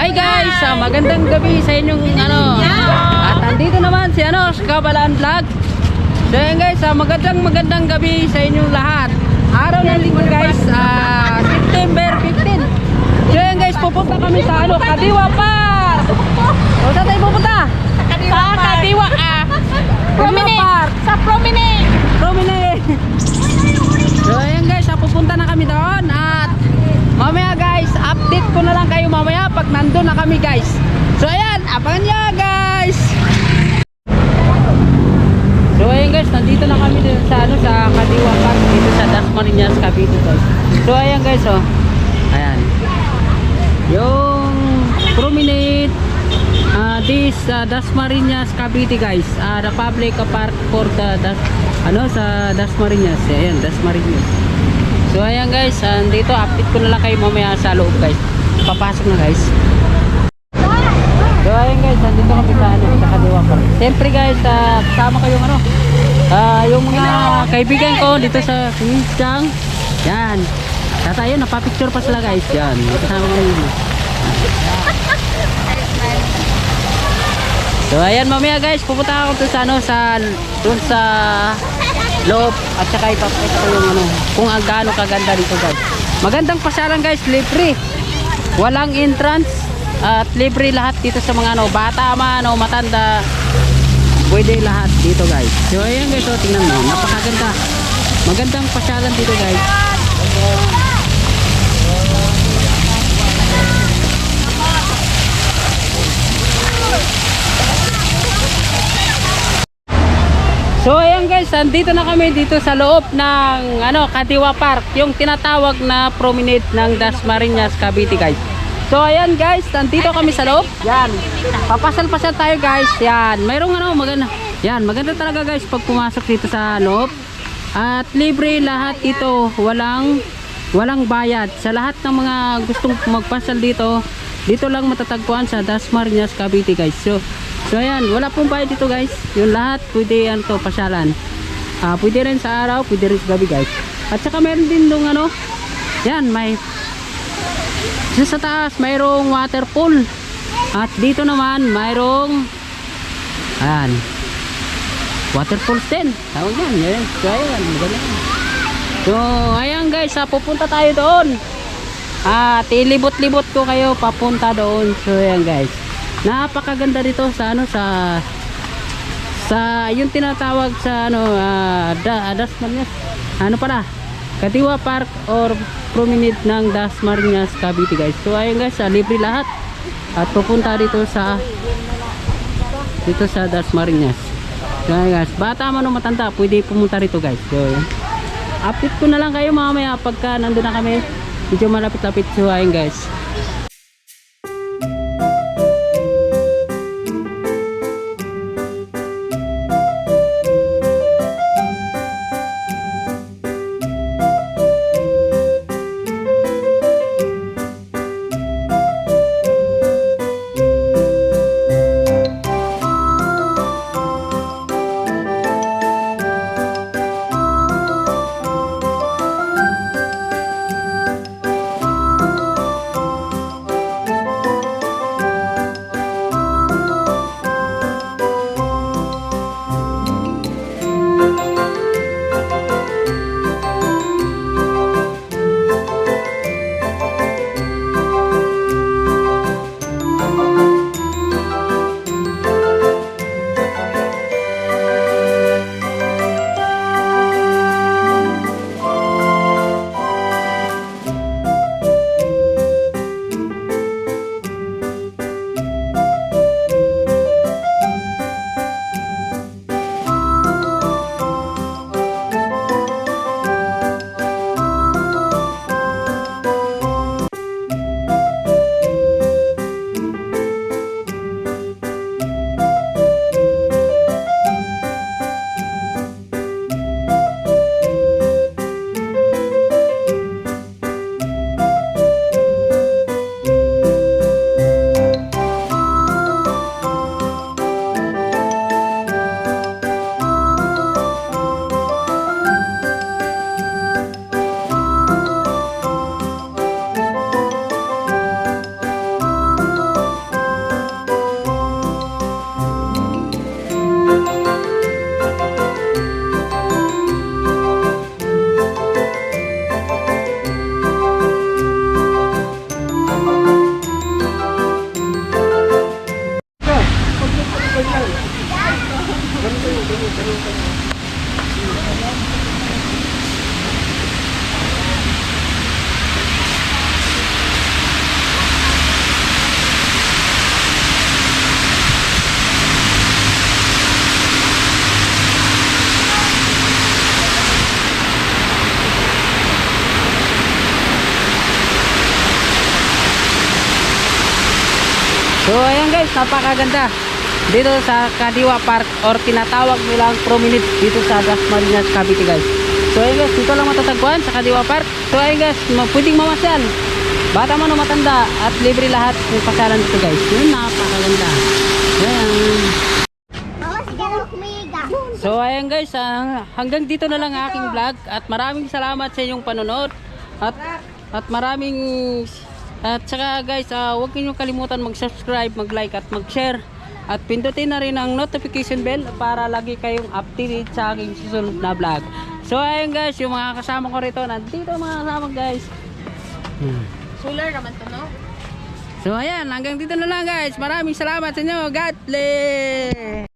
Hi guys, ah, magandang gabi sa inyong ano. At andito naman si ano, Kabalaan Vlog. So yun guys, ah, magandang magandang gabi sa inyong lahat. Araw ng linggo guys, ah, September 15. So yun guys, pupunta kami sa ano, Kadiwa Park. O saan tayo pupunta? Sa Kadiwa ah. Promenade. Park. Sa Promenade. Promenade. So ayan guys, ah, pupunta na kami doon at mamaya guys, update ko na lang kayo pag nandun na kami guys. So ayan, abangan nyo guys. So ayan guys, nandito na kami dun sa ano sa Kadiwa Park dito sa Dasmariñas Cavite guys. So ayan guys oh. Ayan. Yung promenade uh, this uh, Dasmariñas Cavite guys. Uh, the public park for the Das ano sa Dasmariñas. Ayan, Dasmariñas. So ayan guys, andito update ko na lang kayo mamaya sa loob guys. Papasok na guys. So ayan guys, andito kami sa ano, sa Kadiwa Park. Siyempre guys, uh, kasama ko yung ano, ah, yung mga kaibigan ko dito sa Kingsang. Yan. Tata yun, napapicture pa sila guys. Yan, kasama yun. So ayan mamaya guys, pupunta ako dun sa ano sa dun sa loob at saka ipapakita ko yung ano kung ang gaano kaganda dito guys. Magandang pasyalan guys, libre. Walang entrance at libre lahat dito sa mga ano bata man o matanda. Pwede lahat dito guys. So ayan guys, oh, tingnan mo, napakaganda. Magandang pasyalan dito guys. So ayan guys, andito na kami dito sa loob ng ano, Kadiwa Park, yung tinatawag na promenade ng Dasmariñas, Cavite guys. So ayan guys, nandito kami sa loob. Yan. Papasal-pasal tayo guys. Yan. Mayroong ano, maganda. Yan, maganda talaga guys pag pumasok dito sa loob. At libre lahat ito, walang walang bayad. Sa lahat ng mga gustong magpasal dito, dito lang matatagpuan sa Dasmariñas, Cavite guys. So So ayan, wala pong bayad dito guys. Yung lahat pwede yan to pasyalan. Ah, pwede rin sa araw, pwede rin sa gabi guys. At saka meron din dong ano, yan may sa, taas mayroong waterfall. At dito naman mayroong ayan waterfalls din. Tawag yan, yan. So ayan, yan. So ayan guys, ah, pupunta tayo doon. At ilibot-libot ko kayo papunta doon. So ayan guys napakaganda dito sa ano sa sa yung tinatawag sa ano uh, da, Dasmariñas ano pala? Katiwa Park or promenade ng Dasmariñas Cavite guys. So ayun guys uh, libre lahat. At pupunta dito sa dito sa Dasmariñas so ayun guys bata man o matanda pwede pumunta rito guys. So yun. update ko na lang kayo mamaya pagka nandun na kami. Medyo malapit-lapit. So ayun guys So ayan guys, napakaganda dito sa Kadiwa Park or tinatawag nilang promenade dito sa Dasmariñas, Cavite guys. So ayan guys, dito lang matatagpuan sa Kadiwa Park. So ayan guys, pwedeng mamasyal. Bata man o matanda at libre lahat ng pasyalan dito guys. Yun, napakaganda. Ayan. So ayan guys, ah, hanggang dito na lang ang aking vlog at maraming salamat sa inyong panonood at at maraming at saka guys, ah, huwag niyo kalimutan mag-subscribe, mag-like at mag-share at pindutin na rin ang notification bell para lagi kayong updated sa aking susunod na vlog. So ayan guys, yung mga kasama ko rito, nandito mga kasama guys. Hmm. Solar naman to, no? So ayan, hanggang dito na lang guys. Maraming salamat sa inyo. God bless!